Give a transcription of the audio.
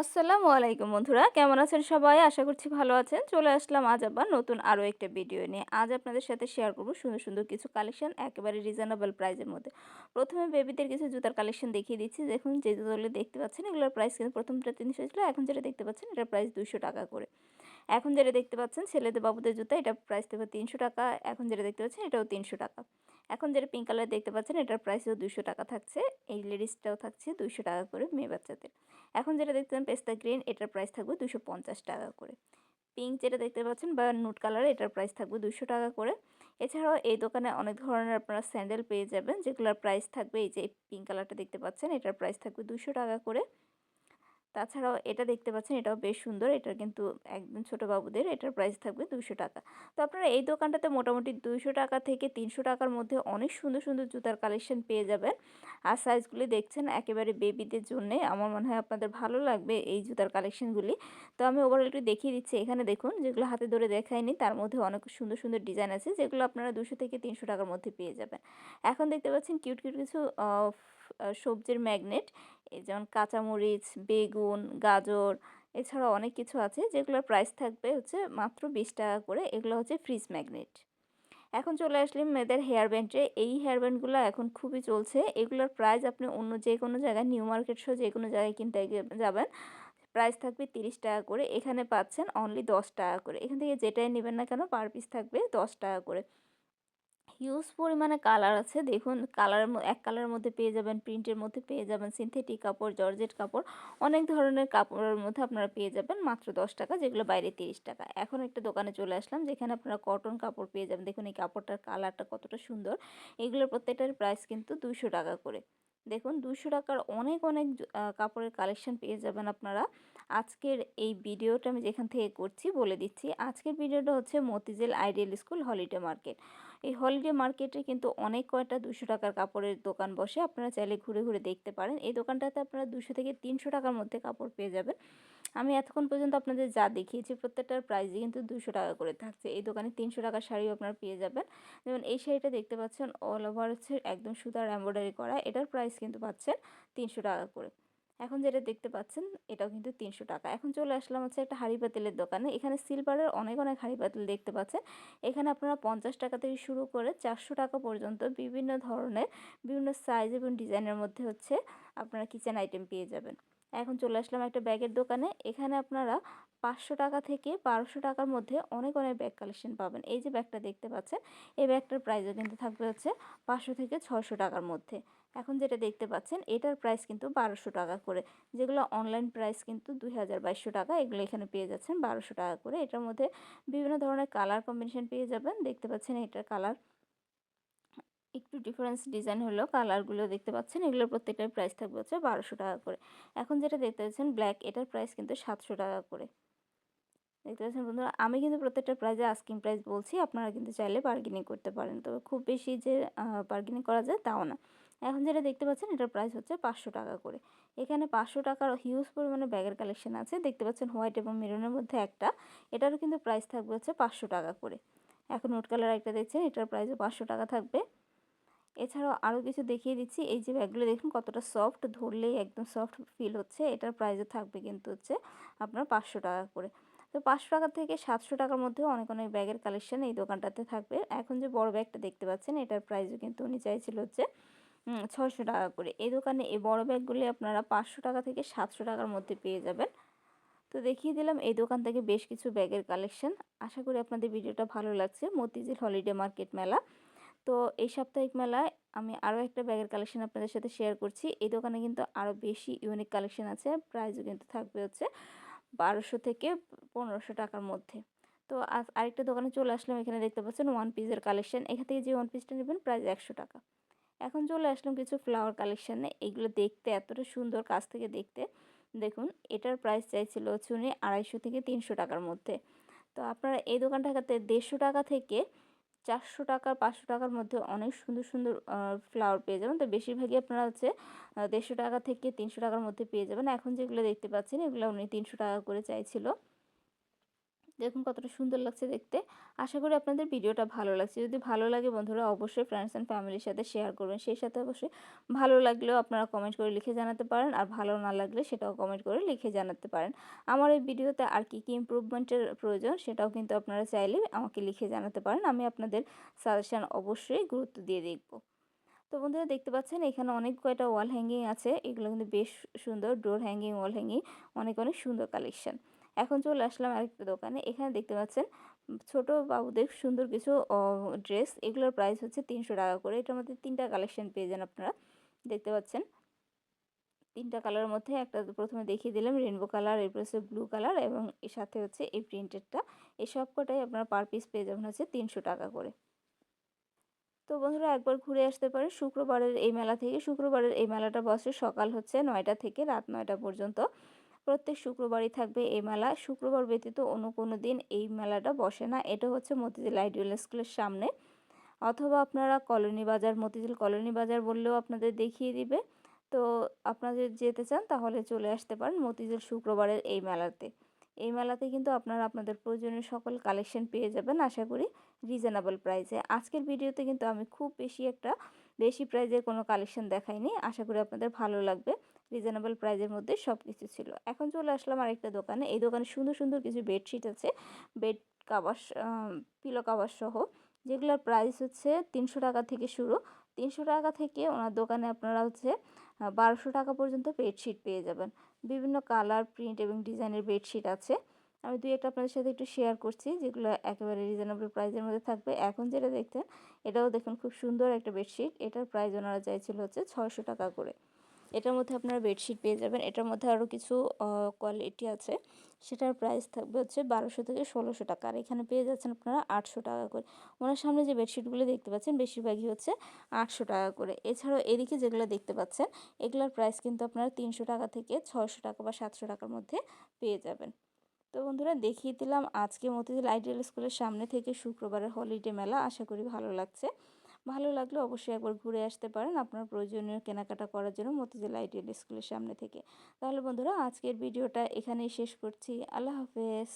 আসসালামু আলাইকুম বন্ধুরা, কেমন আছেন সবাই? আশা করছি ভালো আছেন। চলে আসলাম আজ আবার নতুন আরও একটা ভিডিও নিয়ে। আজ আপনাদের সাথে শেয়ার করব সুন্দর সুন্দর কিছু কালেকশন একেবারে রিজনেবল প্রাইসের মধ্যে। প্রথমে বেবিদের কিছু জুতার কালেকশন দেখিয়ে দিচ্ছি। দেখুন, যে জুতোগুলো দেখতে পাচ্ছেন, এগুলোর প্রাইস কিন্তু প্রথমটা তিনশো ছিল, এখন যেটা দেখতে পাচ্ছেন, এটার প্রাইস দুশো টাকা করে। এখন যেটা দেখতে পাচ্ছেন, ছেলেদের বাবুদের জুতা, এটা প্রাইস দেবে তিনশো টাকা, এখন যেটা দেখতে পাচ্ছেন, এটাও তিনশো টাকা। এখন যেটা পিঙ্ক কালার দেখতে পাচ্ছেন, এটার প্রাইসও দুশো টাকা থাকছে, এই লেডিসটাও থাকছে দুশো টাকা করে মেয়ে বাচ্চাদের। এখন যেটা দেখতেন পেস্তা গ্রিন এটার প্রাইস থাকবে দুশো পঞ্চাশ টাকা করে। পিঙ্ক যেটা দেখতে পাচ্ছেন বা নুট কালার এটার প্রাইস থাকবে দুশো টাকা করে। এছাড়াও এই দোকানে অনেক ধরনের আপনারা স্যান্ডেল পেয়ে যাবেন, যেগুলোর প্রাইস থাকবে, এই যে পিঙ্ক কালারটা দেখতে পাচ্ছেন, এটার প্রাইস থাকবে দুশো টাকা করে। তাছাড়াও এটা দেখতে পাচ্ছেন, এটাও বেশ সুন্দর। এটা কিন্তু একদম ছোটো বাবুদের এটার প্রাইস থাকবে দুশো টাকা। তো আপনারা এই দোকানটাতে মোটামুটি দুশো টাকা থেকে তিনশো টাকার মধ্যে অনেক সুন্দর সুন্দর জুতার কালেকশন পেয়ে যাবেন। আর সাইজগুলি দেখছেন একেবারে বেবিদের জন্যে। আমার মনে হয় আপনাদের ভালো লাগবে এই জুতার কালেকশনগুলি তো আমি ওভারঅল একটু দেখিয়ে দিচ্ছি এখানে দেখুন, যেগুলো হাতে ধরে দেখায়নি, তার মধ্যে অনেক সুন্দর সুন্দর ডিজাইন আছে, যেগুলো আপনারা দুশো থেকে তিনশো টাকার মধ্যে পেয়ে যাবেন। এখন দেখতে পাচ্ছেন কিউট কিউট কিছু সবজির ম্যাগনেট, এই যেমন কাঁচামরিচ, বেগুন, গাজর, এছাড়াও অনেক কিছু আছে যেগুলোর প্রাইস থাকবে হচ্ছে মাত্র বিশ টাকা করে। এগুলো হচ্ছে ফ্রিজ ম্যাগনেট। এখন চলে আসলে মেয়েদের হেয়ার ব্যান্ডে এই হেয়ার ব্যান্ডগুলো এখন খুবই চলছে। এগুলোর প্রাইস আপনি অন্য যে কোনো জায়গায়, নিউ মার্কেট সহ যে কোনো জায়গায় কিনতে যাবেন। প্রাইস থাকবে তিরিশ টাকা করে। এখানে পাচ্ছেন অনলি দশ টাকা করে। এখান থেকে যেটাই নেবেন না কেন, পার পিস থাকবে দশ টাকা করে। হিউজ পরিমাণে কালার আছে। দেখুন কালার এক কালারের মধ্যে পেয়ে যাবেন প্রিন্টের মধ্যে পেয়ে যাবেন সিনথেটিক কাপড়, জর্জেট কাপড়, অনেক ধরনের কাপড়ের মধ্যে আপনারা পেয়ে যাবেন মাত্র দশ টাকা, যেগুলো বাইরে তিরিশ টাকা। এখন একটা দোকানে চলে আসলাম, যেখানে আপনারা কটন কাপড় পেয়ে যাবেন। দেখুন, এই কাপড়টার কালারটা কতটা সুন্দর। এগুলোর প্রত্যেকটার প্রাইস কিন্তু দুশো টাকা করে। দেখুন দুশো টাকার অনেক অনেক কাপড়ের কালেকশন পেয়ে যাবেন আপনারা। আজকের এই ভিডিওটা আমি যেখান থেকে করছি বলে দিচ্ছি। আজকের ভিডিওটা হচ্ছে Motijheel ideal school holiday market. এই হলিডে মার্কেটে কিন্তু অনেক কয়টা দুশো টাকার কাপড়ের দোকান বসে, আপনারা চাইলে ঘুরে ঘুরে দেখতে পারেন। এই দোকানটাতে আপনারা দুশো থেকে তিনশো টাকার মধ্যে কাপড় পেয়ে যাবেন। আমি এতক্ষণ পর্যন্ত আপনাদের যা দেখিয়েছি, প্রত্যেকটার প্রাইসই কিন্তু দুশো টাকা করে থাকছে। এই দোকানে তিনশো টাকার শাড়িও আপনারা পেয়ে যাবেন। যেমন এই শাড়িটা দেখতে পাচ্ছেন অল ওভার হচ্ছে একদম সুতার এম্ব্রয়ডারি করা। এটার প্রাইস কিন্তু পাচ্ছেন তিনশো টাকা করে। এখন যেটা দেখতে পাচ্ছেন, এটাও কিন্তু তিনশো টাকা। এখন চলে আসলাম হচ্ছে একটা হাঁড়ি পাতিলের দোকানে। এখানে সিলভারের অনেক অনেক হাঁড়ি পাতিল দেখতে পাচ্ছেন। এখানে আপনারা পঞ্চাশ টাকা থেকে শুরু করে চারশো টাকা পর্যন্ত বিভিন্ন ধরনের, বিভিন্ন সাইজ এবং ডিজাইনের মধ্যে হচ্ছে আপনারা কিচেন আইটেম পেয়ে যাবেন। এখন চলে আসলাম একটা ব্যাগের দোকানে। এখানে আপনারা পাঁচশো টাকা থেকে বারোশো টাকার মধ্যে অনেক অনেক ব্যাগ কালেকশন পাবেন। এই যে ব্যাগটা দেখতে পাচ্ছেন, এই ব্যাগটার প্রাইসও কিন্তু থাকবে হচ্ছে পাঁচশো থেকে ছশো টাকার মধ্যে। এখন যেটা দেখতে পাচ্ছেন, এটার প্রাইস কিন্তু বারোশো টাকা করে। যেগুলো অনলাইন প্রাইস কিন্তু দুই হাজার বাইশশো টাকা, এগুলো এখানে পেয়ে যাচ্ছেন বারোশো টাকা করে। এটার মধ্যে বিভিন্ন ধরনের কালার কম্বিনেশন পেয়ে যাবেন। দেখতে পাচ্ছেন এটার কালার একটু ডিফারেন্স ডিজাইন হলো। কালারগুলো দেখতে পাচ্ছেন, এগুলোর প্রত্যেকটার প্রাইস থাকবে হচ্ছে বারোশো টাকা করে। এখন যেটা দেখতে পাচ্ছেন ব্ল্যাক এটার প্রাইস কিন্তু সাতশো টাকা করে। দেখতে পাচ্ছেন বন্ধুরা, আমি কিন্তু প্রত্যেকটা প্রাইজে আস্কিং প্রাইস বলছি, আপনারা কিন্তু চাইলে বার্গেনিং করতে পারেন। তবে খুব বেশি যে বার্গেনিং করা যায় তাও না। এখন যেটা দেখতে পাচ্ছেন, এটার প্রাইস হচ্ছে পাঁচশো টাকা করে। এখানে পাঁচশো টাকার হিউজ পরিমাণে ব্যাগের কালেকশন আছে। দেখতে পাচ্ছেন হোয়াইট এবং মেরুনের মধ্যে একটা। এটারও কিন্তু প্রাইস থাকবে হচ্ছে পাঁচশো টাকা করে। এখন নোট কালার একটা দেখছেন, এটার প্রাইসও পাঁচশো টাকা থাকবে। এছাড়াও আরও কিছু দেখিয়ে দিচ্ছি। এই যে ব্যাগগুলো দেখুন, কতটা সফট ধরলেই একদম সফট ফিল হচ্ছে। এটার প্রাইসও থাকবে কিন্তু হচ্ছে আপনার পাঁচশো টাকা করে। তো পাঁচশো টাকা থেকে সাতশো টাকার মধ্যে অনেক অনেক ব্যাগের কালেকশন এই দোকানটাতে থাকবে। এখন যে বড় ব্যাগটা দেখতে পাচ্ছেন, এটার প্রাইসও কিন্তু উনি চাইছিল হচ্ছে ছশো টাকা করে। এই দোকানে এই বড় ব্যাগগুলি আপনারা পাঁচশো টাকা থেকে সাতশো টাকার মধ্যে পেয়ে যাবেন। তো দেখিয়ে দিলাম এই দোকান থেকে বেশ কিছু ব্যাগের কালেকশন। আশা করি আপনাদের ভিডিওটা ভালো লাগছে। মতিঝিল হলিডে মার্কেট মেলা। তো এই সাপ্তাহিক মেলায় আমি আরও একটা ব্যাগের কালেকশন আপনাদের সাথে শেয়ার করছি। এই দোকানে কিন্তু আরও বেশি ইউনিক কালেকশন আছে। প্রাইসও কিন্তু থাকবে হচ্ছে বারোশো থেকে পনেরোশো টাকার মধ্যে। তো আরেকটা দোকানে চলে আসলাম। এখানে দেখতে পাচ্ছেন ওয়ান পিসের কালেকশন। এখান থেকে যে ওয়ান পিসটা নেবেন প্রাইস একশো টাকা। এখন চলে আসলাম কিছু ফ্লাওয়ার কালেকশানে এগুলো দেখতে এতটা সুন্দর কাছ থেকে দেখতে। দেখুন, এটার প্রাইস চাইছিল হচ্ছে উনি আড়াইশো থেকে তিনশো টাকার মধ্যে। তো আপনারা এই দোকানটাতে দেড়শো টাকা থেকে চারশো টাকা, পাঁচশো টাকার মধ্যে অনেক সুন্দর সুন্দর ফ্লাওয়ার পেয়ে যাবেন। তো বেশিরভাগই আপনারা হচ্ছে দেড়শো টাকা থেকে তিনশো টাকার মধ্যে পেয়ে যাবেন। এখন যেগুলো দেখতে পাচ্ছেন, এগুলো উনি তিনশো টাকা করে চাইছিল। দেখুন কতটা সুন্দর লাগছে দেখতে। আশা করি আপনাদের ভিডিওটা ভালো লাগছে। যদি ভালো লাগে বন্ধুরা, অবশ্যই ফ্রেন্ডস অ্যান্ড ফ্যামিলির সাথে শেয়ার করবেন। সেই সাথে অবশ্যই ভালো লাগলেও আপনারা কমেন্ট করে লিখে জানাতে পারেন, আর ভালো না লাগলে সেটাও কমেন্ট করে লিখে জানাতে পারেন। আমার এই ভিডিওতে আর কি কী ইম্প্রুভমেন্টের প্রয়োজন সেটাও কিন্তু আপনারা চাইলে আমাকে লিখে জানাতে পারেন। আমি আপনাদের সাজেশান অবশ্যই গুরুত্ব দিয়ে দেখব। তো বন্ধুরা, দেখতে পাচ্ছেন এখানে অনেক কয়টা ওয়াল হ্যাঙ্গিং আছে। এগুলো কিন্তু বেশ সুন্দর ডোর হ্যাঙ্গিং ওয়াল হ্যাঙ্গিং অনেক অনেক সুন্দর কালেকশন এখন চলে আসলাম আরেকটা দোকানে। এখানে দেখতে পাচ্ছেন, ছোট বাবুদের সুন্দর কিছু ড্রেস এগুলোর প্রাইস হচ্ছে তিনশো টাকা করে। এটার মধ্যে তিনটা কালেকশন পেয়ে যান আপনারা। দেখতে পাচ্ছেন, তিনটা কালারের মধ্যে একটা প্রথমে দেখিয়ে দিলাম রেনবো কালার এরপর হচ্ছে ব্লু কালার এবং এর সাথে হচ্ছে এই প্রিন্টেডটা এই সব কটাই আপনারা পার পিস পেয়ে যাবেন হচ্ছে তিনশো টাকা করে। তো বন্ধুরা, একবার ঘুরে আসতে পারে শুক্রবারের এই মেলা থেকে, শুক্রবারের এই মেলাটা বসে সকাল হচ্ছে নয়টা থেকে রাত নয়টা পর্যন্ত। প্রত্যেক শুক্রবারই থাকবে এই মেলা। শুক্রবার ব্যতীত অন্য কোনো দিন এই মেলাটা বসে না। এটা হচ্ছে মতিঝিল আইডিয়াল স্কুলের সামনে। অথবা আপনারা কলোনি বাজার, মতিঝিল কলোনি বাজার বললেও আপনাদের দেখিয়ে দিবে। তো আপনাদের যেতে চান তাহলে চলে আসতে পারেন মতিঝিল শুক্রবারের এই মেলাতে। এই মেলাতে কিন্তু আপনারা আপনাদের প্রয়োজনীয় সকল কালেকশন পেয়ে যাবেন আশা করি রিজনেবল প্রাইসে। আজকের ভিডিওতে কিন্তু আমি খুব বেশি একটা, বেশি প্রাইজের কোনো কালেকশন দেখাইনি। আশা করি আপনাদের ভালো লাগবে। রিজনেবল প্রাইজের মধ্যে সব কিছু ছিল। এখন চলে আসলাম আরেকটা দোকানে। এই দোকানে সুন্দর সুন্দর কিছু বেডশিট আছে। বেড কাবার পিলো কাভার সহ। যেগুলোর প্রাইস হচ্ছে তিনশো টাকা থেকে শুরু। তিনশো টাকা থেকে ওনার দোকানে আপনারা হচ্ছে বারোশো টাকা পর্যন্ত বেডশিট পেয়ে যাবেন। বিভিন্ন কালার প্রিন্ট এবং ডিজাইনের বেডশিট আছে। আমি দুই একটা আপনাদের সাথে একটু শেয়ার করছি, যেগুলো একেবারে রিজনেবল প্রাইসের মধ্যে থাকবে। এখন যেটা দেখতেন এটাও দেখুন খুব সুন্দর একটা বেডশিট এটার প্রাইস ওনারা চাইছিল হচ্ছে ছয়শো টাকা করে। এটার মধ্যে আপনারা বেডশিট পেয়ে যাবেন। এটার মধ্যে আরও কিছু কোয়ালিটি আছে। সেটার প্রাইস থাকবে হচ্ছে বারোশো থেকে ষোলোশো টাকা। আর এখানে পেয়ে যাচ্ছেন আপনারা আটশো টাকা করে। ওনার সামনে যে বেডশিটগুলো দেখতে পাচ্ছেন, বেশিরভাগই হচ্ছে আটশো টাকা করে। এছাড়াও এদিকে যেগুলো দেখতে পাচ্ছেন, এগুলোর প্রাইস কিন্তু আপনারা তিনশো টাকা থেকে ছয়শো টাকা বা সাতশো টাকার মধ্যে পেয়ে যাবেন। তো বন্ধুরা, দেখিয়ে দিলাম আজকে মতিঝিল আইডিয়াল স্কুলের সামনে থেকে শুক্রবারের হলিডে মেলা। আশা করি ভালো লাগছে। ভালো লাগলে অবশ্যই একবার ঘুরে আসতে পারেন আপনার প্রয়োজনীয় কেনাকাটা করার জন্য মতিঝিল আইডিয়াল স্কুলের সামনে থেকে। তাহলে বন্ধুরা, আজকের ভিডিওটা এখানেই শেষ করছি। আল্লাহ হাফেজ।